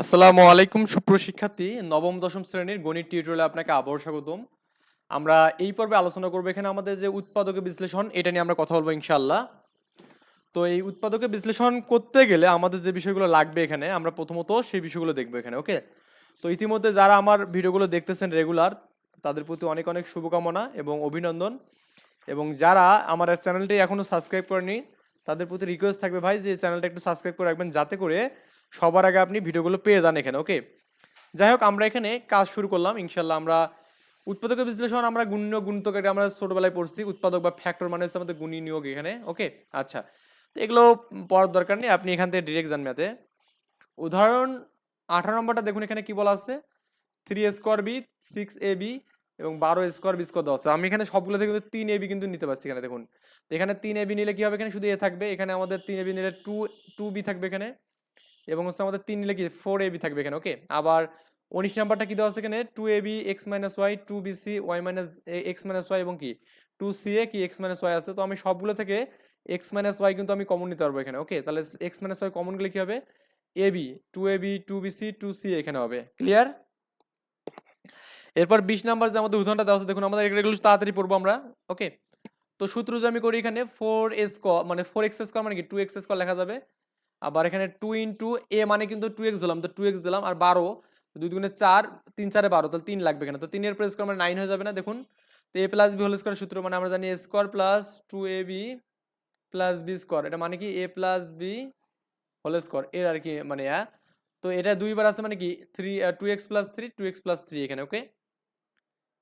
আসসালামু আলাইকুম সুপ্রশিক্ষার্থী নবম, দশম শ্রেণির গণিত টিউটোরিয়ালে আপনাকে আবারও স্বাগতম। আমরা এই পর্বে আলোচনা করব এখানে আমাদের যে উৎপাদকের বিশ্লেষণ, এটা নিয়ে আমরা কথা বলব ইনশাল্লাহ তো এই উৎপাদকের বিশ্লেষণ করতে গেলে আমাদের যে বিষয়গুলো লাগবে এখানে, আমরা প্রথমত সেই বিষয়গুলো দেখব এখানে, ওকে? তো ইতিমধ্যে যারা আমার ভিডিওগুলো দেখতেছেন রেগুলার, তাদের প্রতি অনেক অনেক শুভকামনা এবং অভিনন্দন। এবং যারা আমার চ্যানেলটি এখনও সাবস্ক্রাইব করেনি তাদের প্রতি রিকোয়েস্ট থাকবে, ভাই, যে চ্যানেলটা একটু সাবস্ক্রাইব করে রাখবেন, যাতে করে সবার আগে আপনি ভিডিওগুলো পেয়ে যান এখানে ওকে যাই হোক আমরা এখানে কাজ শুরু করলাম ইনশাল্লাহ আমরা উৎপাদকের বিশ্লেষণ আমরা গুণ্য গুণিতক এটা আমরা ছোটবেলায় পড়ছি, উৎপাদক বা ফ্যাক্টর মানে হচ্ছে আমাদের গুণী নিয়োগ এখানে ওকে আচ্ছা তো এগুলো পড়ার দরকার নেই, আপনি এখান থেকে ডিরেক্ট জানবেন এতে উদাহরণ, আঠারো নম্বরটা দেখুন এখানে কি বলা আছে? Three square B six A B এবং বারো স্কোয়ার বি স্কোয়ার দশ। আমি এখানে সবগুলো থেকে কিন্তু তিন এবি কিন্তু নিতে পারছি এখানে, দেখুন। তো এখানে তিন এবি নিলে কি হবে এখানে? শুধু এ থাকবে, এখানে আমাদের তিন এবি নিলে টু টু বি থাকবে এখানে। এবং হচ্ছে আমাদের তিন নিলে কি ফোর এবি থাকবে এখানে ওকে আবার উনিশ নাম্বারটা কি দেওয়া আছে এখানে? Two A B X minus Y two B C Y minus X minus Y এবং কি? টু সি এ কি এক্স মাইনাস ওয়াই আছে? তো আমি সবগুলো থেকে এক্স মাইনাস ওয়াই কিন্তু আমি কমন নিতে পারব এখানে ওকে তাহলে এক্স মাইনাস ওয়াই কমন গেলে কি হবে? A B two A B two B C two C এখানে হবে ক্লিয়ার এরপর বিশ নাম্বার যে আমাদের উদাহরণটা দেওয়া আছে, দেখুন আমাদের এগুলো তাড়াতাড়ি পড়ব আমরা ওকে তো সূত্র যে আমি করি এখানে ফোর এস মানে ফোর এক্স স্কোয়ার মানে কি? টু এক্স স্কোয়ার লেখা যাবে। আবার এখানে টু ইন্টু এ মানে কিন্তু টু এক্স দিলাম, তো টু এক্স দিলাম আর বারো, দুই দুগুণে চার, তিন চারে বারো, তাহলে তিন লাগবে এখানে, তো তিনের প্রেস স্কোয়ার মানে নাইন হয়ে যাবে না, দেখুন, তো A plus B whole square সূত্র মানে আমরা জানি A square plus two A B plus B square এটা মানে কি A plus B whole square এর আর কি মানে আ তো এটা দুইবার আছে মানে কি three two X plus three two X plus three এখানে ওকে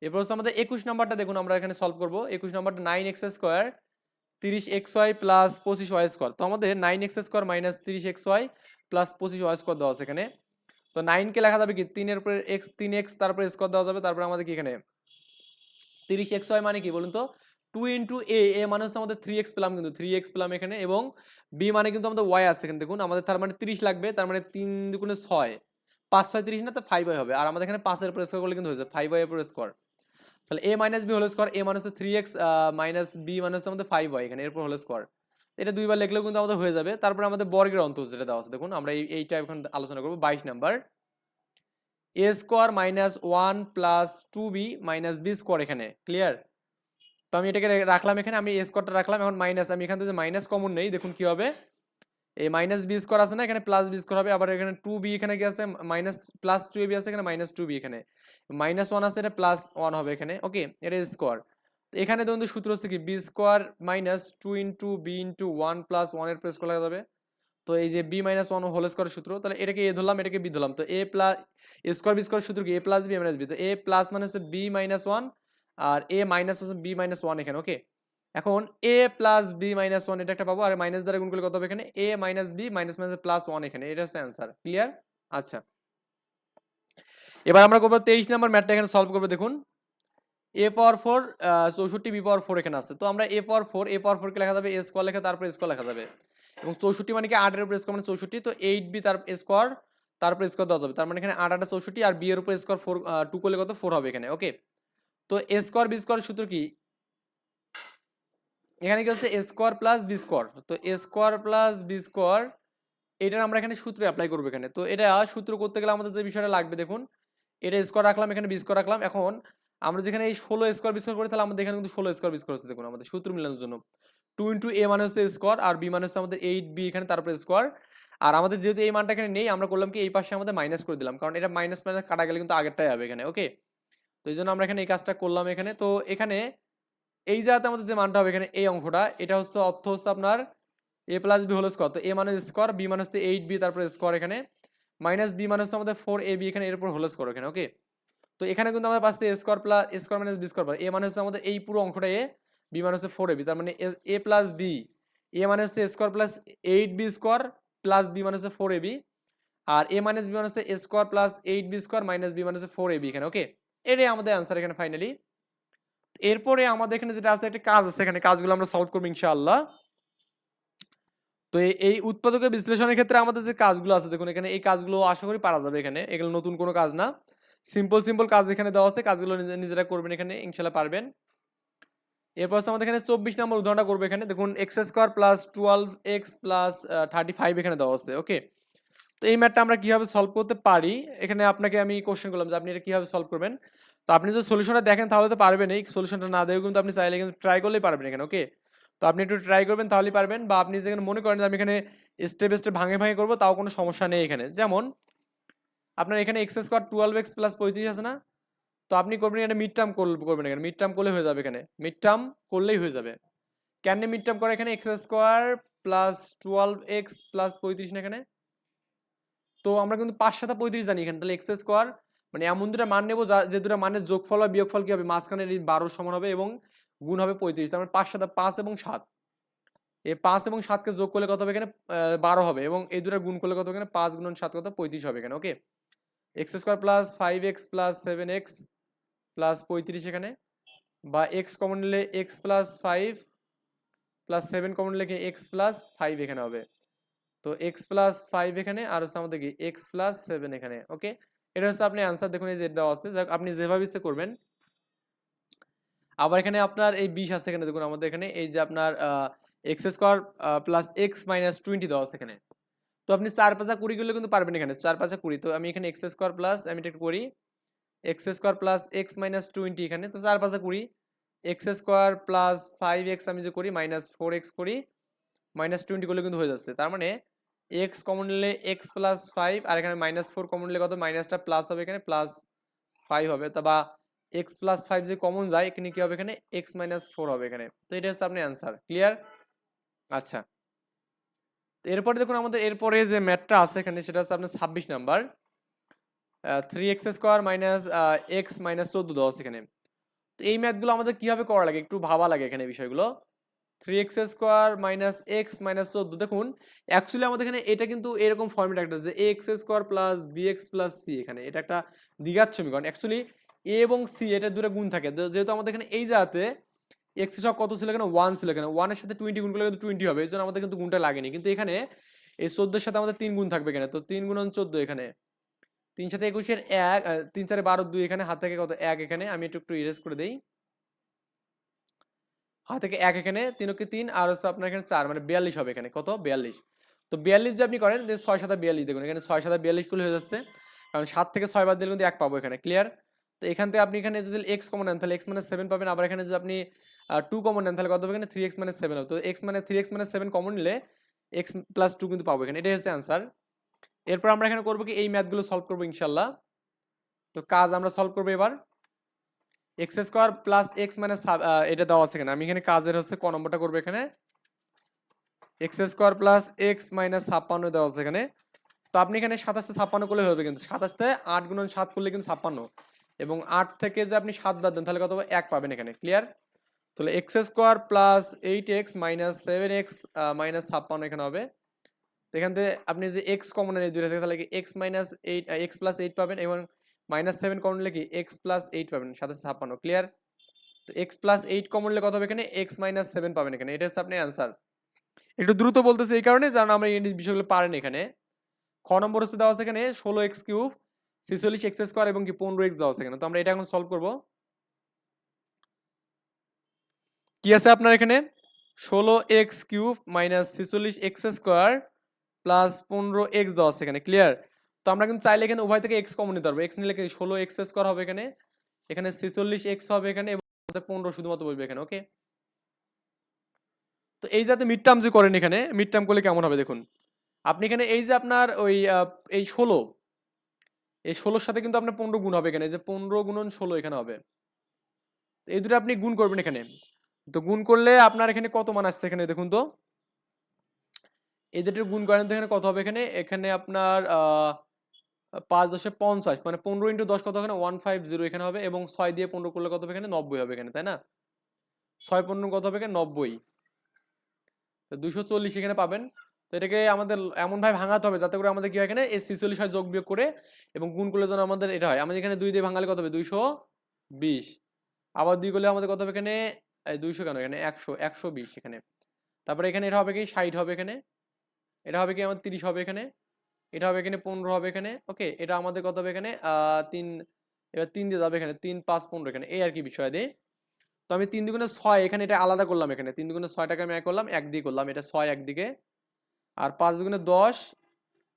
এরপর হচ্ছে আমাদের একুশ নাম্বারটা দেখুন, আমরা এখানে সলভ করব, একুশ নাম্বারটা নাইন এক্স স্কোয়ার তিরিশ এক্স ওয়াই প্লাস পঁচিশ ওয়াই স্কোয়ার তো আমাদের নাইন এক্স স্কোয়ার মাইনাস তিরিশ এক্স ওয়াই প্লাস পঁচিশ ওয়াই স্কোয়ার দেওয়া আছে এখানে। তো নাইনকে লেখা যাবে কি? তিনের উপরে এক্স তিন এক্স তারপরে স্কোয়ার দেওয়া যাবে, তারপরে আমাদের কি এখানে? তিরিশ এক্স ওয়াই মানে কি বলুন তো? টু ইন্টু এ এ মানে হচ্ছে আমাদের থ্রি এক্স পেলাম কিন্তু থ্রি এক্স পেলাম এখানে এবং বি মানে কিন্তু আমাদের ওয়াই আছে এখানে, দেখুন। আমাদের তার মানে তিরিশ লাগবে, তার মানে তিন দুগুণে ছয়। পাঁচ ছয় তিরিশ না, তো ফাইভ ওয়াই হবে। আর আমাদের এখানে পাঁচের উপর স্কোয়ার করলে কিন্তু হয়েছে ফাইভ ওয়াই উপর স্কোয়ার তাহলে A minus B whole square A মানে হচ্ছে থ্রি এক্স মাইনাস বি মানে হচ্ছে আমাদের ফাইভ হয় এখানে, এরপর হোল স্কোয়ার এটা দুইবার লিখলেও কিন্তু আমাদের হয়ে যাবে। তারপরে আমাদের বর্গের অন্ত যেটা দেওয়া আছে, দেখুন, আমরা এই এইটা এখন আলোচনা করব, বাইশ number. A square minus one plus two B minus B square এখানে ক্লিয়ার তো আমি এটাকে রাখলাম এখানে, আমি এ স্কোয়ারটা রাখলাম, এখন মাইনাস আমি এখান থেকে মাইনাস কমন নেই, দেখুন কি হবে। এই মাইনাস বি স্কোয়ার আছে না, এখানে প্লাস বি স্কোয়ার হবে, আবার এখানে টু বি এখানে কি আছে? Minus plus two A B আছে এখানে মাইনাস টু বি এখানে। মাইনাস ওয়ান আছে, এটা প্লাস ওয়ান হবে এখানে ওকে এটা স্কোয়ার এখানে তো সূত্র হচ্ছে কি? B square minus two into B into one plus ওয়ানের প্রেস করা যাবে। তো এই যে B minus one whole square সূত্র, তাহলে এটাকে এ ধরলাম, এটাকে বি ধরলাম। তো A plus A square B square সূত্র কি? A plus B minus B তো এ প্লাস মানে হচ্ছে বি মাইনাস ওয়ান আর এ মাইনাস হচ্ছে বি মাইনাস ওয়ান এখানে ওকে এখন A plus B minus one এটা একটা পাবো, আর মাইনাস দ্বারা গুণ করলে কত হবে এখানে? A minus B minus minus plus one এখানে, এটা হচ্ছে অ্যান্সার ক্লিয়ার আচ্ছা। এবার আমরা করব তেইশ নাম্বার ম্যাথটা এখানে সলভ করব, দেখুন। এ পাওয়ার ফোর চৌষট্টি বি পাওয়ার ফোর এখানে আছে তো আমরা এ পাওয়ার ফোর এ পাওয়ার ফোরকে লেখা যাবে এ স্কোয়ার লেখা, তারপরে স্কোয়ার লেখা যাবে। এবং চৌষট্টি মানে কি? আটের উপর স্কোয়ার মানে চৌষট্টি, তো এইট বি তার স্কোয়ার তারপর স্কোয়ার দেওয়া যাবে। তার মানে এখানে আট আটা চৌষট্টি, আর বি এর উপর স্কোয়ার ফোর টু করলে কত? ফোর হবে এখানে ওকে তো এ স্কোয়ার বি স্কোয়ার সূত্র কি? এখানে কি হচ্ছে A square plus B square তো A square plus B square এটার আমরা এখানে সূত্র অ্যাপ্লাই করব এখানে। তো এটা সূত্র করতে গেলে আমাদের যে বিষয়টা লাগবে, দেখুন, এটা স্কোয়ার রাখলাম, এখানে বি স্কোয়ার রাখলাম। এখন আমরা যেখানে এই ষোলো স্কোয়ার বি স্কোয়ার করি, তাহলে আমাদের এখানে কিন্তু ষোলো স্কোয়ার বি স্কোয়ার হচ্ছে দেখুন, আমাদের সূত্র মিলানোর জন্য। টু ইন্টু এ মানে হচ্ছে স্কোয়ার আর বি মানে হচ্ছে আমাদের এইট বি এখানে, তারপরে স্কোয়ার আর আমাদের যেহেতু এই মানটা এখানে নেই, আমরা করলাম কি, এই পাশে আমাদের মাইনাস করে দিলাম, কারণ এটা মাইনাস মাইনাস কাটা গেলে কিন্তু আগেরটাই হবে এখানে ওকে তো এই জন্য আমরা এখানে এই কাজটা করলাম এখানে। তো এখানে এই জায়গাতে আমাদের যে মানটা হবে এখানে এই অঙ্কটা, এটা হচ্ছে অর্থ হচ্ছে আপনার এ প্লাস বি হলো স্কোয়ার তো এ মানে স্কোয়ার বি মানে হচ্ছে এইট বি তারপরে স্কোয়ার এখানে মাইনাস বি মানে হচ্ছে আমাদের ফোর এ বি এখানে এর উপর হোল স্কোয়ার এখানে ওকে তো এখানে কিন্তু আমাদের পাচ্ছি A square plus A square minus B square A মানে হচ্ছে আমাদের এই পুরো অঙ্কটা এ বি মানে হচ্ছে ফোর এ বি তার মানে এ প্লাস বি এ মানে হচ্ছে square plus eight B square plus B মানে হচ্ছে ফোর এ বি আর এ মাইনাস বি মানে হচ্ছে square plus eight B square minus B মানে হচ্ছে ফোর এ বি এখানে ওকে এটাই আমাদের অ্যান্সার এখানে ফাইনালি এরপরে আমাদের এখানে যেটা আছে, একটা কাজ আছে এখানে, কাজগুলো আমরা সলভ করব ইনশাআল্লাহ। তো এই উৎপাদকের বিশ্লেষণের ক্ষেত্রে আমাদের যে কাজগুলো আছে, দেখুন এখানে এই কাজগুলো আশা করি পারা যাবে এখানে, এগুলো নতুন কোনো কাজ না। সিম্পল সিম্পল কাজ এখানে দেওয়া আছে, কাজগুলো নিজেরা করবেন এখানে ইনশাল্লাহ পারবেন। এরপর হচ্ছে আমাদের এখানে চব্বিশ নম্বর উদাহরণটা করব এখানে, দেখুন X square plus twelve X plus thirty five এখানে দেওয়া আছে ওকে তো এই ম্যাথটা আমরা কীভাবে সলভ করতে পারি? এখানে আপনাকে আমি কোশ্চেন করলাম যে আপনি এটা কীভাবে সলভ করবেন? তো আপনি যদি সলিউশনটা দেখেন তাহলে তো পারবেন এই সলিউশনটা না দেখেও কিন্তু আপনি চাইলে কিন্তু ট্রাই করলেই পারবেন এখানে ওকে তো আপনি একটু ট্রাই করবেন তাহলেই পারবেন বা আপনি যেখানে মনে করেন যে আমি এখানে স্টেপ স্টেপ ভাঙে ভাঙে করব, তাও কোনো সমস্যা নেই এখানে। যেমন আপনার এখানে X square twelve X plus পঁয়ত্রিশ আছে না? তো আপনি করবেন এখানে মিড টার্ম করবেন এখানে মিড টার্ম করলে হয়ে যাবে এখানে। মিড টার্ম করলেই হয়ে যাবে। কেন মিড টার্ম করে এখানে X square plus twelve X plus পঁয়ত্রিশ না এখানে? তো আমরা কিন্তু পাঁচ সাথে পঁয়ত্রিশ জানি এখানে, তাহলে এক্স স্কোয়ার মানে এমন দুটা মান নেব যা, যে দুটা মানের যোগফল বা বিয়োগফল কি হবে? মাঝখানের এই বারোর সমান হবে এবং গুণ হবে পঁয়ত্রিশ। তার মানে পাঁচ সাত পাঁচ এবং সাত। এই পাঁচ এবং সাতকে যোগ করলে কত হবে এখানে? বারো হবে এবং এই দুটার গুণ করলে কত এখানে? পাঁচ গুণন সাত কত? পঁয়ত্রিশ হবে এখানে okay X square plus five X plus seven X plus পঁয়ত্রিশ এখানে। বা এক্স কমন নিলে X plus five plus seven common লিখে এক্স প্লাস ফাইভ এখানে হবে। তো এক্স প্লাস ফাইভ এখানে, আর হচ্ছে আমাদের কি? এক্স প্লাস সেভেন এখানে ওকে এটা হচ্ছে আপনি আনসার দেখুন, এই যে দেওয়া আছে আপনি যেভাবে ইচ্ছে করবেন। আবার এখানে আপনার এই বিশ আছে এখানে, দেখুন, আমাদের এখানে এই যে আপনার X square plus X minus twenty দেওয়া আছে এখানে। তো আপনি চার পাঁচা কুড়ি করলে কিন্তু পারবেন এখানে, চার পাঁচা কুড়ি। তো আমি এখানে এক্স স্কোয়ার প্লাস আমি এটা করি x square plus x minus twenty এখানে, তো চার পাঁচা কুড়ি। X square plus five x আমি যে করি মাইনাস ফোর এক্স করি মাইনাস টোয়েন্টি করলে কিন্তু হয়ে যাচ্ছে। তার মানে এক্স কমন নিলে এক্স প্লাস ফাইভ আর এখানে মাইনাস ফোর কমন নিলে কত? মাইনাসটা প্লাস হবে এখানে প্লাস ফাইভ হবে। তা বা এক্স প্লাস ফাইভ যে কমন যায়, এখানে কি হবে? এখানে এক্স মাইনাস ফোর হবে এখানে। তো এটা হচ্ছে আপনি অ্যান্সার ক্লিয়ার আচ্ছা। এরপরে দেখুন আমাদের, এরপরে যে ম্যাথটা আছে এখানে, সেটা হচ্ছে আপনার ছাব্বিশ number three x square minus x minus চোদ্দ দশ এখানে। তো এই ম্যাথগুলো আমাদের কীভাবে করা লাগে? একটু ভাবা লাগে এখানে বিষয়গুলো। Three x square minus x minus চোদ্দ দেখুন অ্যাকচুয়ালি আমাদের এখানে এটা কিন্তু এরকম ফর্মেট একটা যে x square plus b x plus c এখানে এটা একটা দ্বিঘাত সমীকরণ অ্যাকচুয়ালি এ এবং সি এটা দূরে গুণ থাকে। যেহেতু আমাদের এখানে এই জাতে এক্স সব কত ছিল এখানে? ওয়ান ছিল এখানে। ওয়ানের সাথে টোয়েন্টি গুণ করলে কিন্তু টোয়েন্টি হবে, এই জন্য আমাদের কিন্তু গুণটা লাগেনি। কিন্তু এখানে এই চোদ্দোর সাথে আমাদের তিন গুণ থাকবে এখানে। তো তিন গুণ চোদ্দ এখানে। তিন সাথে একুশের এক তিন চারে বারো দুই এখানে, হাত থেকে কত? এক এখানে। আমি একটু একটু ইরেজ করে দিই। হাত থেকে এক এখানে তিনকে তিন, আর হচ্ছে আপনার এখানে চার মানে বিয়াল্লিশ হবে এখানে। কত? বিয়াল্লিশ। তো বিয়াল্লিশ যে আপনি করেন ছয় সাথে বিয়াল্লিশ দেখুন, এখানে ছয় সাথে বিয়াল্লিশ করলে হয়ে যাচ্ছে। কারণ সাত থেকে ছয় বাদ দিলে কিন্তু এক পাবো এখানে ক্লিয়ার তো এখান থেকে আপনি এখানে যদি এক্স কমন নেন, তাহলে এক্স মানে সেভেন পাবেন, আবার এখানে যদি আপনি টু কমন নেন, তাহলে কত হবে এখানে? থ্রি এক্স মানে সেভেন হবে। তো এক্স মানে থ্রি এক্স মানে সেভেন কমন নিলে এক্স প্লাস টু কিন্তু পাবো এখানে, এটাই হচ্ছে অ্যান্সার এরপর আমরা এখানে করব কি, এই ম্যাথগুলো সলভ করব ইনশাল্লাহ। তো কাজ আমরা সলভ করব এবার। এক্স স্কোয়ার প্লাস এক্স মানে এটা দেওয়া আছে এখানে। আমি এখানে কাজের হচ্ছে ক নম্বরটা করব এখানে। X square plus x minus ছাপ্পান্ন দেওয়া আছে এখানে। তো আপনি এখানে সাতাশে ছাপ্পান্ন করলে হবে কিন্তু। সাতাশতে আট গুণন সাত করলে কিন্তু ছাপ্পান্ন। এবং আট থেকে যে আপনি সাত বাদ দেন, তাহলে কত এক পাবেন এখানে। ক্লিয়ার তাহলে x square plus eight x minus seven x minus ছাপ্পান্ন এখানে হবে। এখান থেকে আপনি যে এক্স কমন এই দুইটা থেকে, তাহলে x minus eight x plus eight পাবেন এবং মাইনাস সেভেন কমন কি? এক্স প্লাস এইট পাবেন, সাথে ছাপ্পান্ন ক্লিয়ার তো এক্স প্লাস এইট কমন কত হবে এখানে? এক্স মাইনাস সেভেন পাবেন এখানে, এটা হচ্ছে আপনার অ্যান্সার একটু দ্রুত বলতেছে এই কারণে কারণ আমরা এই বিষয়গুলো পারেন এখানে। খ নম্বর হচ্ছে দেওয়া আছে এখানে, ষোলো এক্স কিউব ছিচল্লিশ এক্স স্কোয়ার এবং কি পনেরো এক্স দেওয়া আছে এখানে। তো আমরা এটা এখন সলভ করব। কি আছে আপনার এখানে? ষোলো এক্স কিউব মাইনাস ছিচল্লিশ এক্স স্কোয়ার প্লাস পনেরো এক্স দেওয়া আছে এখানে ক্লিয়ার তো আমরা কিন্তু চাইলে এখানে উভয় থেকে এক্স কমন নিতে পারব। এক্স নিলে ষোলো এক্স স্কোয়ার হবে এখানে? এখানে ছিচল্লিশ এক্স হবে এখানে এবং পনেরো শুধুমাত্র বলবে এখানে ওকে তো এই যাতে মিড টার্ম যে করেন এখানে মিড টার্ম করলে কেমন হবে দেখুন? আপনি এখানে এই যে আপনার ওই এই ষোলো, এই ষোলোর সাথে কিন্তু আপনার পনেরো গুণ হবে এখানে যে পনেরো গুণন ষোলো এখানে হবে। এই দুটো আপনি গুণ করবেন এখানে। তো গুণ করলে আপনার এখানে কত মান আসছে এখানে দেখুন তো? এই দুটো গুণ করেন তো এখানে কত হবে এখানে? এখানে আপনার পাঁচ দশে পঞ্চাশ মানে পনেরো ইন্টু দশ কত এখানে? ওয়ান ফাইভ জিরো এখানে হবে এবং ছয় দিয়ে পনেরো করলে কত হবে এখানে? নব্বই হবে এখানে, তাই না? ছয় পনেরো কত হবে এখানে? নব্বই। তো দুশো চল্লিশ এখানে পাবেন। তো এটাকে আমাদের এমনভাবে ভাঙাতে হবে যাতে করে আমাদের কি হয় এখানে? এই ছিচল্লিশ হয় যোগ বিয়োগ করে এবং গুণ করলে যেন আমাদের এটা হয়। আমাদের এখানে দুই দিয়ে ভাঙালে কত হবে? দুইশো বিশ। আবার দুই করলে আমাদের কত হবে এখানে? দুইশো কেন? এখানে একশো একশো বিশ এখানে। তারপরে এখানে এটা হবে কি? ষাট হবে এখানে। এটা হবে কি? আমার তিরিশ হবে এখানে। এটা হবে এখানে পনেরো হবে এখানে, ওকে, এটা আমাদের কত হবে এখানে? তিন, এবার তিন দিয়ে যাবে এখানে, তিন পাঁচ পনেরো এখানে, এই আর কি বিষয় দিয়ে তো আমি তিন দুগুণে ছয়, এখানে এটা আলাদা করলাম এখানে, তিন দুগুণে ছয়টাকে আমি এক করলাম, এক দিয়ে করলাম, এটা ছয় একদিকে। আর পাঁচ দুগুণে দশ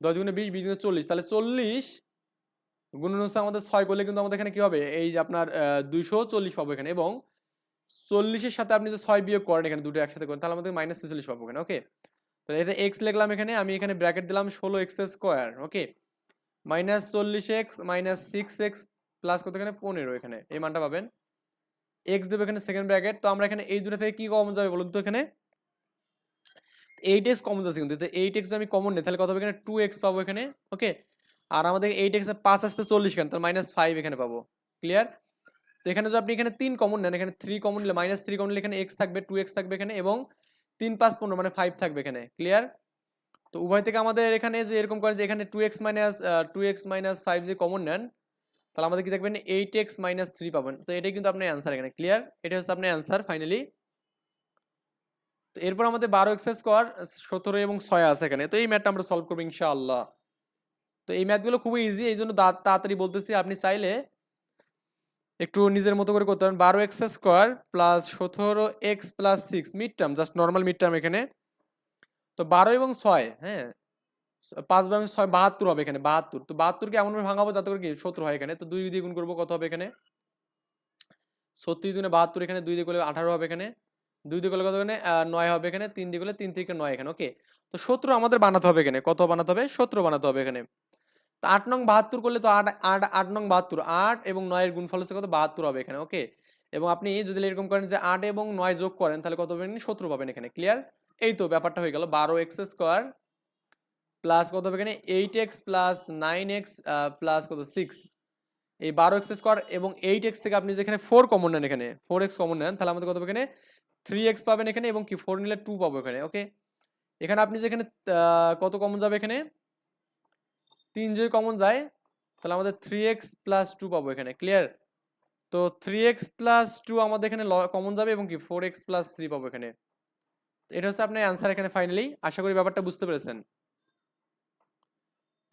দশ দুগুণে বিশ বিশ গুণে চল্লিশ, তাহলে চল্লিশ গুণন হচ্ছে আমাদের ছয় করলে কিন্তু আমাদের এখানে কি হবে? এই যে আপনার দুইশো চল্লিশ পাবো এখানে, এবং চল্লিশের সাথে আপনি যে ছয় বিয়োগ করেন এখানে দুটো একসাথে করেন, তাহলে আমাদের মাইনাস ছেচল্লিশ পাবো এখানে, ওকে? তাহলে এটা এক্স লিখলাম এখানে, আমি এখানে ব্র্যাকেট দিলাম ষোলো এক্স স্কোয়ার ওকে মাইনাস চল্লিশ x minus six x plus কত এখানে? পনেরো এখানে, এই মানটা পাবেন। এক্স দেবে এখানে সেকেন্ড ব্র্যাকেট তো আমরা এখানে এই দুটো থেকে কি কমন যাবে বলুন তো এখানে? এইট এক্স কমন যাচ্ছে কিন্তু এইট এক্স আমি কমন নেই, তাহলে কত এখানে? টু এক্স পাবো এখানে ওকে আর আমাদের এইট এক্স পাঁচ আসতে চল্লিশ কেন? তাহলে মাইনাস ফাইভ এখানে পাবো ক্লিয়ার তো এখানে যদি আপনি এখানে তিন কমন নেন, এখানে থ্রি কমন নিলে মাইনাস থ্রি কমন নিলে এখানে এক্স থাকবে টু এক্স থাকবে এখানে, এবং তিন পাঁচ পনেরো মানে ফাইভ থাকবে এখানে ক্লিয়ার তো উভয় থেকে আমাদের এখানে যে এরকম করে যে এখানে two x minus two x minus five যে কমন নেন, তাহলে আমাদের কি দেখবেন এইট এক্স মাইনাস থ্রি পাবেন। তো এটাই কিন্তু আপনার অ্যান্সার এখানে ক্লিয়ার এটা হচ্ছে আপনার অ্যান্সার ফাইনালি তো এরপর আমাদের বারো এক্স স্কোয়ার সতেরো এবং ছয় আছে এখানে। তো এই ম্যাথটা আমরা সলভ করব ইনশাআল্লাহ। তো এই ম্যাথগুলো খুবই ইজি এই জন্য তাড়াতাড়ি বলতেছি, আপনি চাইলে একটু নিজের মতো করে করতে পারেন। বারো এক্স স্কোয়ার প্লাস সতেরো x plus six mid term just normal mid term এখানে। তো বারো এবং ছয় হ্যাঁ? পাঁচ বারো ছয় বাহাত্তর হবে এখানে, বাহাত্তর। তো বাহাত্তরকে এমনভাবে ভাঙাবো যাতে করে কি সত্তর হয় এখানে। তো দুই দিয়ে গুণ করব কত হবে এখানে? সত্তর দিনে বাহাত্তর এখানে, দুই দিয়ে করলে আঠারো হবে এখানে। দুই দিয়ে করলে কত এখানে? নয় হবে এখানে। তিন দিয়ে করলে তিন থেকে নয় এখানে, ওকে? তো সতেরো আমাদের বানাতে হবে এখানে। কত বানাতে হবে? সতেরো বানাতে হবে এখানে। তো আট নং বাহাত্তর করলে তো আট আট আট নং বাহাত্তর। আট এবং নয়ের গুণফল হচ্ছে কত? বাহাত্তর হবে এখানে ওকে এবং আপনি যদি এরকম করেন যে আট এবং নয় যোগ করেন, তাহলে কত পাবেন? সতেরো পাবেন এখানে ক্লিয়ার এই তো ব্যাপারটা হয়ে গেল। বারো এক্স স্কোয়ার প্লাস কত হবে এখানে? Eight x plus nine x plus কত? সিক্স। এই বারো এক্স স্কোয়ার এবং এইট এক্স থেকে আপনি যেখানে ফোর কমন নেন এখানে ফোর এক্স কমন নেন, তাহলে আমাদের কত হবে এখানে? থ্রি এক্স পাবেন এখানে এবং কি? ফোর নিলে টু পাবো এখানে ওকে এখানে আপনি যেখানে কত কমন যাবে এখানে? তিন যদি কমন যায়, তাহলে আমাদের থ্রি এক্স প্লাস টু পাবো এখানে ক্লিয়ার তো থ্রি এক্স প্লাস টু আমাদের এখানে কমন যাবে এবং কি? ফোর এক্স প্লাস থ্রি পাবো এখানে। এটা হচ্ছে আপনার অ্যান্সার এখানে ফাইনালি আশা করি ব্যাপারটা বুঝতে পেরেছেন।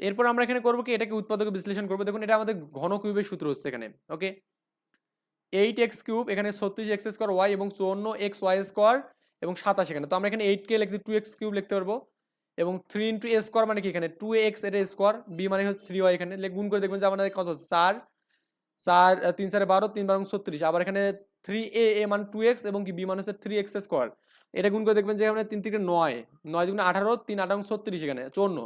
এরপর আমরা এখানে করব কি? এটাকে উৎপাদক বিশ্লেষণ করব। দেখুন, এটা আমাদের ঘন কিউবের সূত্র হচ্ছে এখানে ওকে এইট এক্স কিউব এখানে ছত্রিশ এক্স স্কোয়ার ওয়াই এবং চুয়ান্ন এক্স ওয়াই স্কোয়ার এবং সাতাশ এখানে। তো আমরা এখানে এইট কে লিখতে টু এক্স কিউব লিখতে পারব। এবং থ্রি ইন্টু এ স্কোয়ার মানে কি এখানে? টু এক্স এটা স্কোয়ার বি মানে হচ্ছে থ্রি ওয়াই এখানে। গুণ করে দেখবেন যে আমাদের কত হচ্ছে? চার। চার তিন, চারে বারো, তিন, বারো, ছত্রিশ। আবার এখানে থ্রি এ এ মানে টু এক্স এবং কি বি মানে হচ্ছে থ্রি এক্স স্কোয়ার এটা গুণ করে দেখবেন যে এখানে তিন থেকে নয়। নয় দুগুণে আঠারো, তিন, আঠারো, ছত্রিশ এখানে, চৌন্ন।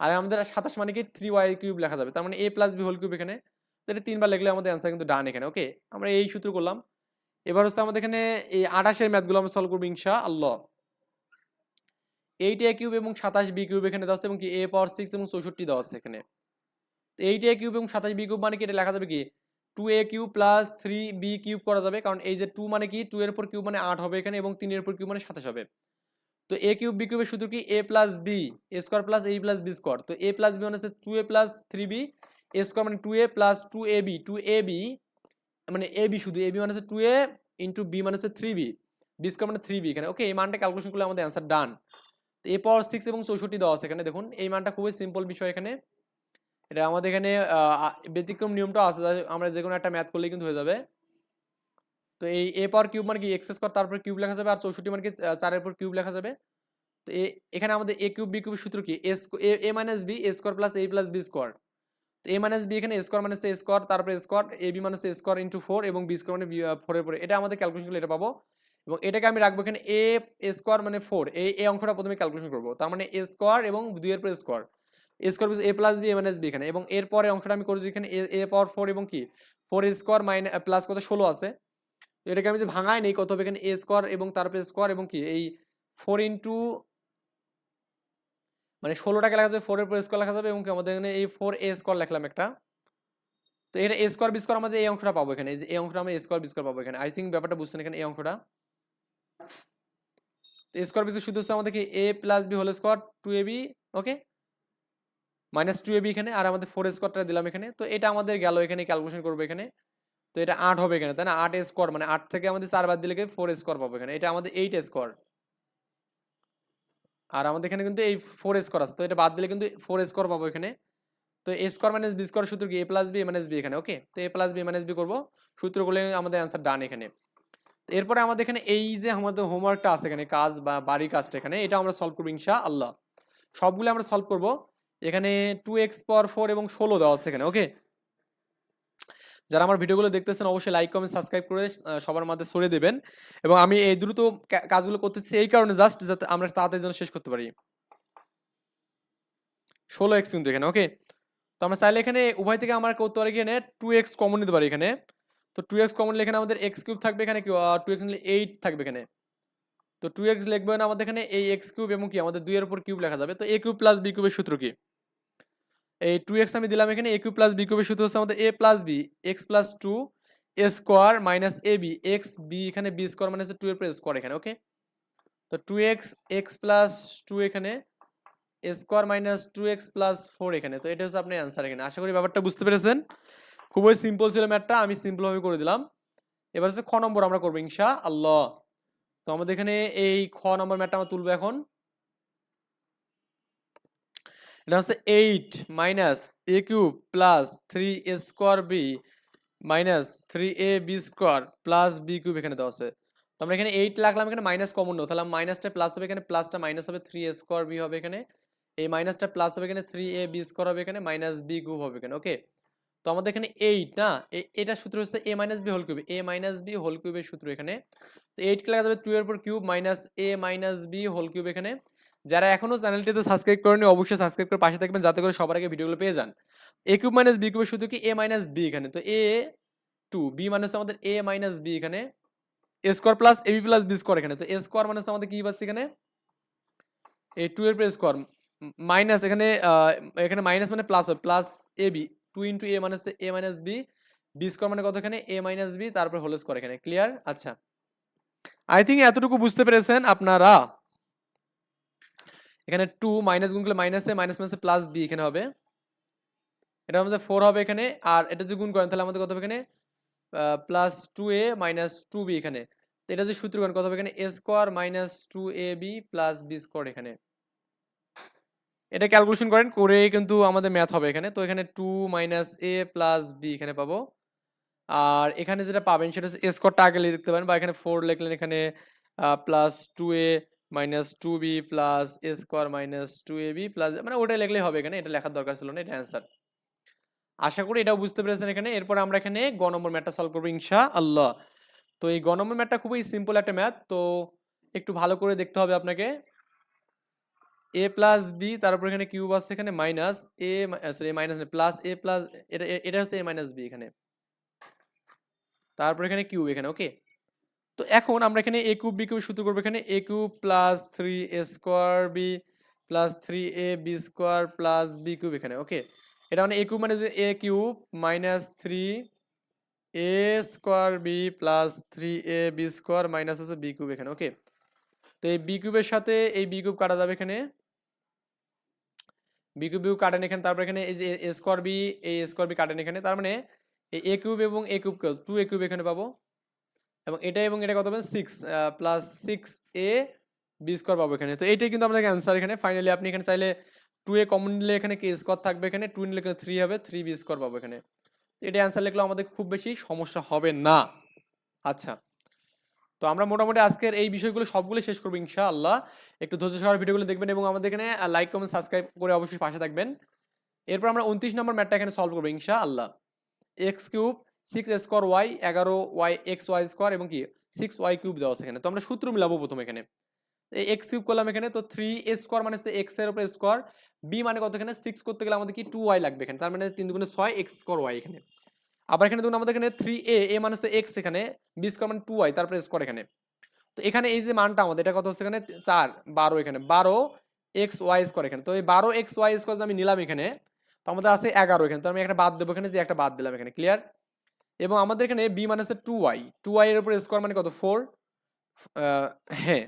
আর আমাদের সাতাশ মানে কি? থ্রি ওয়াই কিউব লেখা যাবে। তার মানে a plus b whole cube এখানে। এটা তিনবার লিখলে আমাদের অ্যান্সার কিন্তু ডান এখানে ওকে আমরা এই সূত্র করলাম। এবার হচ্ছে আমাদের এখানে এই আঠাশের ম্যাথগুলো আমরা সলভ করব ইনশা আল্লাহ এইট এ কিউব এবং সাতাশ বি কিউব এখানে দেওয়া আছে এবং কি এ পাওয়ার সিক্স এবং চৌষট্টি দেওয়া আছে এখানে। এইট এ কিউব এবং সাতাশ বি কিউব মানে কি? এটা লেখা যাবে কি? Two a cube plus three b cube করা যাবে, কারণ এই যে টু মানে কি? টু এর উপর কিউব মানে আট হবে এখানে এবং তিনের উপর কিউব মানে সাতাশ হবে। তো এ কিউব বি কিউবের সূত্র কি? A plus b, a square plus a plus b square. তো এ প্লাস বি মানে হচ্ছে two a plus three b, a square মানে two a plus two a b. Two a b মানে এ বি শুধু, এ b মানে হচ্ছে two a into b মানে হচ্ছে থ্রি বি। বি স্কোয়ার মানে থ্রি বি এখানে। ওকে, এই মানটা ক্যালকুলেশন করলে আমাদের অ্যান্সার ডান এ পাওয়ার সিক্স এবং চৌষট্টি দেওয়া আছে এখানে। দেখুন, এই মানটা খুবই সিম্পল বিষয় এখানে। এটা আমাদের এখানে ব্যতিক্রম নিয়মটা আছে আমরা যে কোনো একটা ম্যাথ করলে কিন্তু হয়ে যাবে। তো এই এ পাওয়ার কিউব মানে কি এক্স স্কোয়ার তারপর কিউব লেখা যাবে, আর চৌষট্টি মানে কি চারের পর কিউব লেখা যাবে। তো এ, এখানে আমাদের এ কিউব বি কিউবের সূত্র কি? S a minus b a square plus a plus b square তো এ মাইনাস বি এখানে স্কোয়ার মাইনাস এ স্কোয়ার তারপরে square a b minus a square into four এবং বি স্কোয়ার মানে ফোরের পরে এটা আমাদের ক্যালকুলেশন করলে এটা পাবো। এবং এটাকে আমি রাখব এখানে এ স্কোয়ার মানে ফোর এই এই অংশটা প্রথমে ক্যালকুলেশন করব। তার মানে এ স্কোয়ার এবং দুইয়ের পর square a square a plus b a minus b এখানে। এবং এরপরে অংশটা আমি করেছি এখানে এ এ পাওয়ার ফোর এবং কি? ফোর স্কোয়ার মাইনাস প্লাস কত? ষোলো আছে। এটাকে আমি যে ভাঙাই নেই, কত হবে এখানে? এ স্কোয়ার এবং তারপরে স্কোয়ার এবং কি? এই ফোর ইন্টু মানে ষোলোটাকে লেখা যাবে ফোরের পর স্কোয়ার লেখা যাবে এবং কি? আমাদের এখানে এই ফোর এ স্কোয়ার লেখলাম একটা। তো এটা এ স্কোয়ার বি স্কোয়ার আমাদের এই অংশটা পাবো এখানে। এই অংশটা আমরা স্কোয়ার বি স্কোয়ার পাবো এখানে। আই থিঙ্ক ব্যাপারটা বুঝছেন এখানে, এই অংশটা। স্কোয়ার বি শুধু হচ্ছে আমাদের কি a plus b whole square two a b okay minus two a b এখানে, আর আমাদের ফোর স্কোয়ারটা দিলাম এখানে। তো এটা আমাদের গেল, এখানে ক্যালকুলেশন করব এখানে। তো এটা আট হবে এখানে, তাই না? আট স্কোয়ার মানে আট থেকে আমাদের চার বাদ দিলে ফোর স্কোয়ার পাবো এখানে। এটা আমাদের এইট স্কোয়ার আর আমাদের এখানে কিন্তু এই ফোর স্কোয়ার আছে, তো এটা বাদ দিলে কিন্তু ফোর স্কোয়ার পাবো এখানে। তো a square minus b square সূত্র কি? A plus b minus b এখানে ওকে তো a plus b minus b করব। সূত্র করলে আমাদের অ্যান্সার ডান এখানে। এরপরে আমাদের এখানে এই যে আমাদের হোমওয়ার্কটা আছে এখানে, কাজ বা বাড়ির কাজটা এখানে, এটা আমরা সলভ করব ইনশা আল্লাহ সবগুলো আমরা সলভ করব। এখানে টু এক্স পাওয়ার ফোর এবং ষোলো দেওয়া আছে এখানে ওকে যারা আমার ভিডিওগুলো দেখতেছেন, অবশ্যই লাইক কমেন্ট সাবস্ক্রাইব করে সবার মাঝে ছড়িয়ে দেবেন। এবং আমি এই দ্রুত কাজগুলো করতেছি এই কারণে জাস্ট যাতে আমরা তাড়াতাড়ি যেন শেষ করতে পারি। ষোলো এক্স কিন্তু এখানে ওকে তো আমরা চাইলে এখানে উভয় থেকে আমরা করতে পারি এখানে টু এক্স কমন নিতে পারি এখানে। তো টু এক্স কমন এখানে আমাদের এক্স কিউব থাকবে এখানে টু এক্স এইট থাকবে এখানে। তো টু এক্স লিখবে না আমাদের এখানে এই এক্স কিউব এবং কি? আমাদের দুইয়ের উপর কিউব লেখা যাবে। তো এ কিউব প্লাস বি কিউবের সূত্র কি? এই টু এক্স আমি দিলাম এখানে এ কিউব প্লাস বি কিউবের সূত্র হচ্ছে আমাদের a plus b x plus two a square minus a b x b এখানে বি স্কোয়ার মানে টু এর পর স্কোয়ার এখানে ওকে তো two x x plus two এখানে square minus two x plus four এখানে। তো এটা হচ্ছে আপনার অ্যান্সার এখানে। আশা করি ব্যাপারটা বুঝতে পেরেছেন। খুবই সিম্পল ছিল ম্যাটটা আমি সিম্পলভাবে করে দিলাম। এবার হচ্ছে খ নম্বর আমরা করব ইনশা আল্লাহ তো আমাদের এখানে এই খ নম্বর ম্যাটটা আমরা তুলবো এখন। এটা হচ্ছে eight minus a cube plus three a square b minus three a b square plus b cube এখানে দেওয়া আছে। তো আমরা এখানে এইট লাগলাম, এখানে মাইনাস কমন নেব। তাহলে মাইনাসটা প্লাস হবে এখানে প্লাসটা মাইনাস হবে থ্রি এ স্কোয়ার বি হবে এখানে। এই মাইনাসটা প্লাস হবে এখানে থ্রি এ বি স্কোয়ার হবে এখানে মাইনাস বি কিউব হবে এখানে ওকে তো আমাদের এখানে এইট না? এ- এটার সূত্র হচ্ছে a minus b whole cube a minus b whole কিউবের সূত্র এখানে। তো এইট কে লাগা যাবে টু এর cube minus a minus b whole cube এখানে। যারা এখনও চ্যানেলটিতে সাবস্ক্রাইব করেনি, অবশ্যই সাবস্ক্রাইব করে পাশে থাকবেন, যাতে করে সবার আগে ভিডিওগুলো পেয়ে যান। এ কিউব মাইনাস বি কিউবের সূত্র কি? এ মাইনাস বি এখানে। তো এ টু বি মানে আমাদের এ মাইনাস বি এখানে। A square plus a b plus b square এখানে। তো এ স্কোয়ার মানে আমাদের কি পাচ্ছি এখানে? এ টু এর স্কোয়ার মাইনাস এখানে এখানে মাইনাস মানে প্লাস হবে plus a b two into a হচ্ছে a minus b b square মানে কত এখানে এ মাইনাস বি তারপর হোল স্কোয়ার এখানে। ক্লিয়ার আচ্ছা। আই থিঙ্ক এতটুকু বুঝতে পেরেছেন আপনারা। এখানে টু মাইনাস গুণ করলে মাইনাসে মাইনাস মাইনাসে প্লাস বি এখানে হবে। এটা আমাদের ফোর হবে এখানে, আর এটা যদি গুণ করেন, তাহলে আমাদের কত হবে এখানে? Plus two a minus two b এখানে। তো এটা যদি সূত্র করেন, কত হবে এখানে? A square minus two a b plus b square এখানে। এটা ক্যালকুলেশন করেন করে কিন্তু আমাদের ম্যাথ হবে এখানে। তো এখানে two minus a plus b এখানে পাবো। আর এখানে যেটা পাবেন সেটা হচ্ছে স্কোয়ারটা আগে লিখতে পারেন বা এখানে ফোর লিখলেন এখানে plus two a minus two b plus a square minus two a b plus মানে ওটা লিখলেই হবে এখানে। এটা লেখার দরকার ছিল না, এটা অ্যান্সার আশা করি এটাও বুঝতে পেরেছেন এখানে। এরপর আমরা এখানে গ নম্বর ম্যাথটা সলভ করব ইনশা আল্লাহ তো এই গ নম্বর ম্যাথটা খুবই সিম্পল একটা ম্যাথ তো একটু ভালো করে দেখতে হবে আপনাকে। এ প্লাস বি তারপর এখানে কিউব আছে, এখানে minus a sorry minus plus a plus এটা এটা হচ্ছে এ মাইনাস বি এখানে। তারপর এখানে কিউব এখানে ওকে তো এখন আমরা এখানে এ কিউব বি কিউব সূত্র করব এখানে a cube plus three a square b plus three a b square plus b cube এখানে ওকে এটা মানে এ কিউব মানে a cube minus three a square b plus three a b square minus হচ্ছে b cube এখানে okay তো এই B কিউবের সাথে এই বি কিউব কাটা যাবে এখানে। বি বিউ কাটেন এখানে, তারপর এখানে এই যে এ স্কোয়ার বি এই স্কোয়ার বি কাটেন এখানে, তার মানে এই এ কিউব এবং a cube two a cube এখানে পাবো। এবং এটা এবং এটা কত পাবেন six plus six a b square পাবো এখানে। তো এইটাই কিন্তু আমাদের অ্যান্সার এখানে। ফাইনালি আপনি এখানে চাইলে টু এ কমন নিলে এখানে কে স্কোয়ার থাকবে এখানে টু নিলে এখানে থ্রি হবে থ্রি বি স্কোয়ার পাবো এখানে। এটা অ্যান্সার লিখলেও আমাদের খুব বেশি সমস্যা হবে না। আচ্ছা। তো আমরা মোটামুটি আজকের এই বিষয়গুলো সবগুলো শেষ করব ইনশাআল্লাহ। একটু ধৈর্য সহকারে ভিডিওগুলো দেখবেন এবং আমাদের এখানে লাইক কমেন্ট সাবস্ক্রাইব করে অবশ্যই পাশে থাকবেন। এরপর আমরা উনত্রিশ নম্বর ম্যাটটা এখানে সলভ করব ইনশাআল্লাহ। X cube six square y এগারো ওয়াই এক্স ওয়াই স্কোয়ার এবং কি সিক্স ওয়াই কিউব দেওয়া আছে এখানে। তো আমরা সূত্র মিলাবো প্রথম এখানে। এক্স কিউব করলাম এখানে, তো থ্রি এ স্কোয়ার মানে হচ্ছে এক্সের উপরে স্কোয়ার বি মানে কত এখানে? সিক্স করতে গেলে আমাদের কি টু ওয়াই লাগবে এখানে। তার মানে তিন দুগুণে ছয় এক্স স্কোয়ার ওয়াই এখানে। আবার এখানে দেখুন আমাদের এখানে থ্রি এ এ মানে হচ্ছে এক্স এখানে বি স্কোয়ার মানে টু ওয়াই তারপরে স্কোয়ার এখানে। তো এখানে এই যে মানটা আমাদের, এটা কত হচ্ছে এখানে? চার, বারো এখানে। বারো এক্স ওয়াই স্কোয়ার এখানে। তো এই বারো এক্স ওয়াই স্কোয়ার আমি নিলাম এখানে। তো আমাদের আছে এগারো এখানে। তো আমি একটা বাদ দেবো এখানে, যে একটা বাদ দিলাম এখানে। ক্লিয়ার এবং আমাদের এখানে বি মানে হচ্ছে টু ওয়াই টু ওয়াই এর উপরে স্কোয়ার মানে কত? ফোর হ্যাঁ।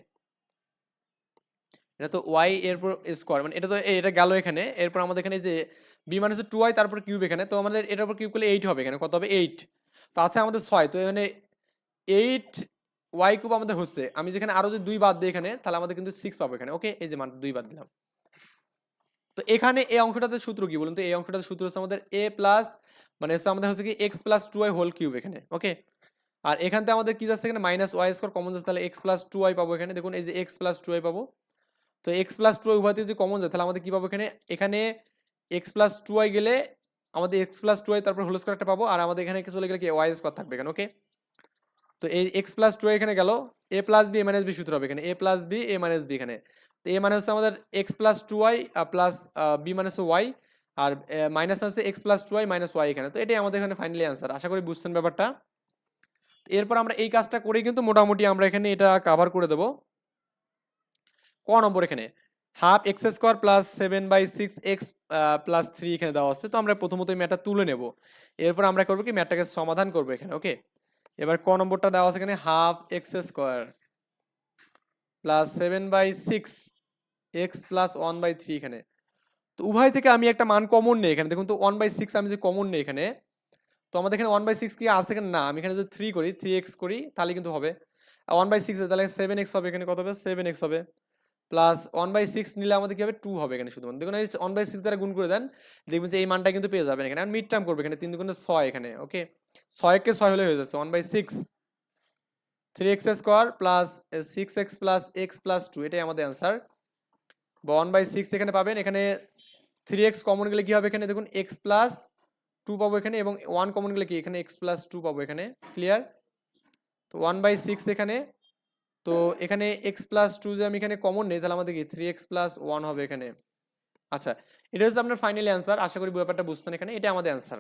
এটা তো ওয়াই এর উপর স্কোয়ার মানে এটা তো, এটা গেল এখানে। এরপর আমাদের এখানে যে বি মানে হচ্ছে টু ওয়াই তারপর কিউব এখানে। তো আমাদের এটার উপর কিউব করলে এইট হবে এখানে। কত হবে? এইট তো আছে আমাদের ছয়। তো এখানে এইট ওয়াই কিউব আমাদের হচ্ছে। আমি যেখানে আরও যদি দুই বাদ দিই এখানে, তাহলে আমাদের কিন্তু সিক্স পাবো এখানে। ওকে এই যে মান দুই বাদ দিলাম। তো এখানে এই অংশটাতে সূত্র কি বলুন তো? এই অংশটাতে সূত্র হচ্ছে আমাদের এ প্লাস মানে হচ্ছে আমাদের হচ্ছে কি x plus two y whole cube এখানে। ওকে আর এখান থেকে আমাদের কি যাচ্ছে এখানে? মাইনাস ওয়াই স্কোয়ার কমন যাচ্ছে। তাহলে এক্স প্লাস টু ওয়াই পাবো এখানে। দেখুন, এই যে এক্স প্লাস টু ওয়াই পাবো। তো এক্স প্লাস টু উভয় থেকে যদি কমন যায়, তাহলে আমাদের কী পাবো এখানে? এখানে এক্স প্লাস টু ওয়াই গেলে আমাদের এক্স প্লাস টু ওয়াই তারপর হোল স্কোয়ার একটা পাবো, আর আমাদের এখানে চলে গেলে কি? ওয়াই স্কোয়ার থাকবে এখানে ওকে তো এই এক্স প্লাস টু এখানে গেল a plus b a minus b সূত্র হবে এখানে a plus b a minus b এখানে। তো এ মানে হচ্ছে আমাদের x plus two y plus b মানে হচ্ছে ওয়াই আর মাইনাস আছে x plus two y minus y এখানে। তো এটাই আমাদের এখানে ফাইনালি অ্যান্সার আশা করি বুঝছেন ব্যাপারটা। এরপর আমরা এই কাজটা করেই কিন্তু মোটামুটি আমরা এখানে এটা কাভার করে দেবো। ক নম্বর এখানে half x square plus seven by six x plus three এখানে দেওয়া আছে, তো আমরা প্রথমত এই ম্যাটটা তুলে নেব। এরপর আমরা করব কি? ম্যাটটাকে সমাধান করব এখানে ওকে এবার ক নম্বরটা দেওয়া আছে এখানে, half x square plus seven by six x plus one by three এখানে। তো উভয় থেকে আমি একটা মান কমন নেই এখানে, দেখুন তো, ওয়ান বাই সিক্স আমি যে কমন নেই এখানে, তো আমাদের এখানে ওয়ান বাই সিক্স কি আছে এখানে না, আমি এখানে যদি থ্রি করি, থ্রি এক্স করি, তাহলে কিন্তু হবে। ওয়ান বাই সিক্স তাহলে সেভেন এক্স হবে এখানে, কত হবে? সেভেন এক্স হবে। প্লাস ওয়ান বাই সিক্স নিলে আমাদের কি হবে? টু হবে এখানে শুধুমাত্র। দেখুন, এই ওয়ান বাই সিক্স দ্বারা গুণ করে দেন, দেখবেন যে এই মানটা কিন্তু পেয়ে যাবেন এখানে। আর মিড টার্ম করবে এখানে তিন দুগুণে ছয় এখানে ওকে ছয়কে ছয় হলে হয়ে যাচ্ছে one by six three x square plus six x plus x plus two এটাই আমাদের অ্যান্সার বা ওয়ান বাই সিক্স এখানে পাবেন, এখানে থ্রি এক্স কমন গেলে কী হবে এখানে? দেখুন এক্স প্লাস টু পাবো এখানে এবং ওয়ান কমন গেলে কি? এখানে এক্স প্লাস টু পাবো এখানে ক্লিয়ার তো ওয়ান বাই সিক্স এখানে তো এখানে এক্স প্লাস টু যে আমি এখানে কমন নেই, তাহলে আমাদের কি থ্রি এক্স প্লাস ওয়ান হবে এখানে? আচ্ছা এটা হচ্ছে আপনার ফাইনালি অ্যান্সার আশা করি ব্যাপারটা বুঝছেন এখানে এটা আমাদের অ্যান্সার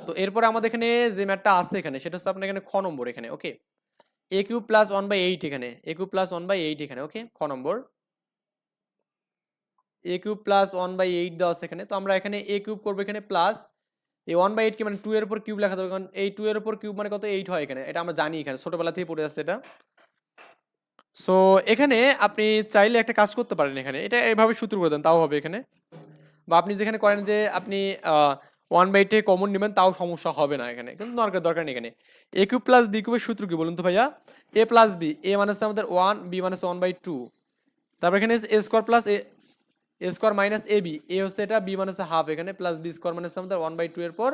তো এরপরে আমাদের এখানে যে ম্যাটটা আছে এখানে, সেটা হচ্ছে আপনার এখানে খ নম্বর এখানে okay a cube plus one by eight এখানে a cube plus one by eight এখানে ওকে খ নম্বর। A cube plus one by eight দেওয়া আছে এখানে, তো আমরা এখানে এ কিউব করব এখানে প্লাস এই ওয়ান বাই এইট কি মানে টু এর উপর কিউব লেখা দেবে কারণ এই টু এর উপর কিউব মানে কত? এইট হয় এখানে। এটা আমরা জানি এখানে। ছোটবেলা থেকে পড়ে আসছে এটা। সো এখানে আপনি চাইলে একটা কাজ করতে পারেন এখানে। এটা এইভাবে সূত্র করে দেন, তাও হবে এখানে। বা আপনি যেখানে করেন যে আপনি ওয়ান বাই এইটে কমন নেবেন, তাও সমস্যা হবে না এখানে। কিন্তু দরকার দরকার নেই এখানে। এ কিউব প্লাস বি কিউবের সূত্র কি বলুন তো ভাইয়া? এ প্লাস বি এ মানে হচ্ছে আমাদের ওয়ান বি মানে হচ্ছে ওয়ান বাই টু তারপর এখানে a square plus a a square minus a b a হচ্ছে এটা বি মানে হচ্ছে হাফ এখানে প্লাস বি স্কোয়ার মানে হচ্ছে আমাদের ওয়ান বাই টু এর পর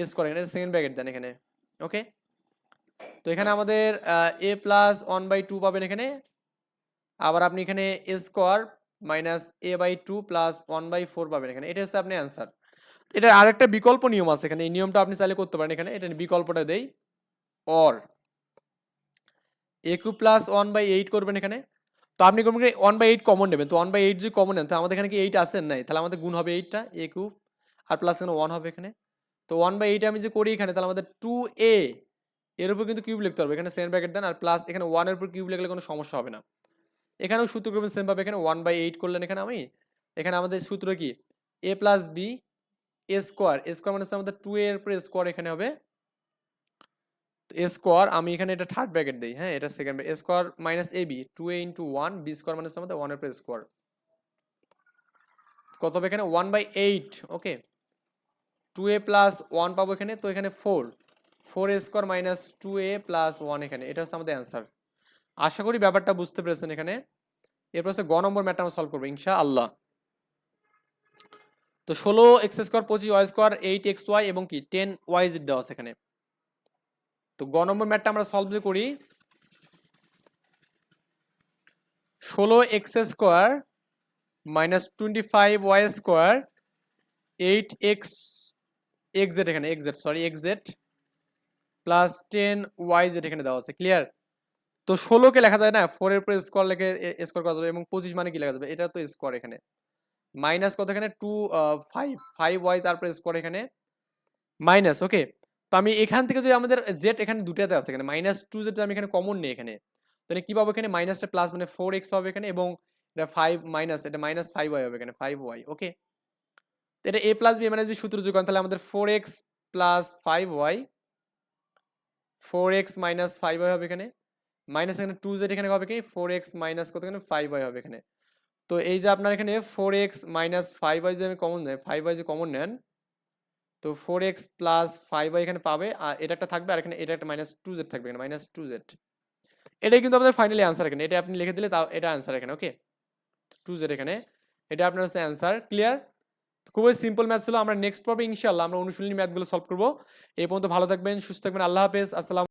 এ স্কোয়ার এখানে সেকেন্ড ব্র্যাকেট দেন এখানে ওকে তো এখানে আমাদের a plus one by two পাবেন এখানে, আবার আপনি এখানে a square minus a by two plus one by four পাবেন এখানে, এটা হচ্ছে আপনি অ্যান্সার এটার আরেকটা বিকল্প নিয়ম আছে এখানে, এই নিয়মটা আপনি চাইলে করতে পারেন এখানে, এটা বিকল্পটা দেই or a cube plus one by eight করবেন এখানে তো আপনি করবেন ওয়ান বাই এইট কমন নেবেন। তো ওয়ান বাই এইট যদি কমন নেন তো আমাদের এখানে কি এইট আসেন নাই? তাহলে আমাদের গুণ হবে এইটটা এ কিউব আর প্লাস এখানে ওয়ান হবে এখানে। তো ওয়ান বাই এইট আমি যে করি এখানে, তাহলে আমাদের টু এ এর উপর কিন্তু কিউব লিখতে হবে। এখানে সেভেন ব্র্যাকেট দেন, আর প্লাস এখানে ওয়ানের উপর কিউব লিখলে কোনো সমস্যা হবে না। এখানেও সূত্র করবেন সেম ভাবে এখানে ওয়ান বাই এইট করলেন এখানে আমি। এখানে আমাদের সূত্র কি? A plus b a square a square মানে হচ্ছে আমাদের টু এর উপরে স্কোয়ার এখানে হবে। এ স্কোয়ার আমি এখানে এটা থার্ড ব্র্যাকেট দিই হ্যাঁ? এটা second a square minus a b two a into one b square হচ্ছে আমাদের ওয়ানের উপরে স্কোয়ার কত হবে এখানে? One by eight okay two a plus one পাবো এখানে, তো এখানে four four a square minus two a plus one এখানে, এটা হচ্ছে আমাদের অ্যান্সার আশা করি ব্যাপারটা বুঝতে পেরেছেন এখানে। এরপর হচ্ছে গ নম্বর ম্যাটটা আমরা সলভ করব ইনশা আল্লাহ তো ষোলো এক্স স্কোয়ার পঁচিশ y square eight x y এবং কি? টেন ওয়াই জেড দেওয়া আছে এখানে। তো গ নম্বর ম্যাটটা আমরা সলভ করি, ষোলো x square minus twenty five y square eight x x z এখানে, x z sorry x z plus ten y z এখানে দেওয়া আছে ক্লিয়ার তো ষোলোকে লেখা যায় না ফোরের উপরে স্কোয়ার লেখে স্কোয়ার করা যাবে এবং পঁচিশ মানে কি লেখা যাবে? এটা তো স্কোয়ার এখানে। মাইনাস কত এখানে? টু ফাইভ ফাইভ ওয়াই তারপরে স্কোয়ার এখানে। মাইনাস ওকে তো আমি এখান থেকে যদি আমাদের জেড এখানে দুটাতে আছে, এখানে মাইনাস টু জেড আমি এখানে কমন নেই এখানে। তাহলে কী পাবো এখানে? মাইনাসটা প্লাস মানে ফোর এক্স হবে এখানে এবং এটা ফাইভ মাইনাস এটা মাইনাস ফাইভ ওয়াই হবে এখানে ফাইভ ওয়াই ওকে তো এটা a plus b minus b সূত্র যোগান তাহলে আমাদের four x plus five y four x minus five y হবে এখানে। মাইনাস এখানে টু জেড এখানে হবে কি? ফোর এক্স মাইনাস কত এখানে? ফাইভ ওয়াই হবে এখানে। তো এই যে আপনার এখানে four x minus five y যদি আমি কমন নেয় ফাইভ ওয়াই যে কমন নেন তো four x plus five y এখানে পাবে, আর এটা একটা থাকবে, আর এখানে এটা একটা মাইনাস টু জেড থাকবে, এখানে মাইনাস টু জেড এটাই কিন্তু আমাদের ফাইনালি অ্যান্সার এখানে, এটা আপনি লিখে দিলে তাও এটা আনসার এখানে ওকে টু জেড এখানে, এটা আপনার হচ্ছে অ্যান্সার ক্লিয়ার খুবই সিম্পল ম্যাথ ছিল, আমরা নেক্সট পর্বে ইনশাল্লাহ আমরা অনুশীলনী ম্যাথগুলো সলভ করব। এই পর্যন্ত ভালো থাকবেন, সুস্থ থাকবেন, আল্লাহ হাফেজ, আসসালাম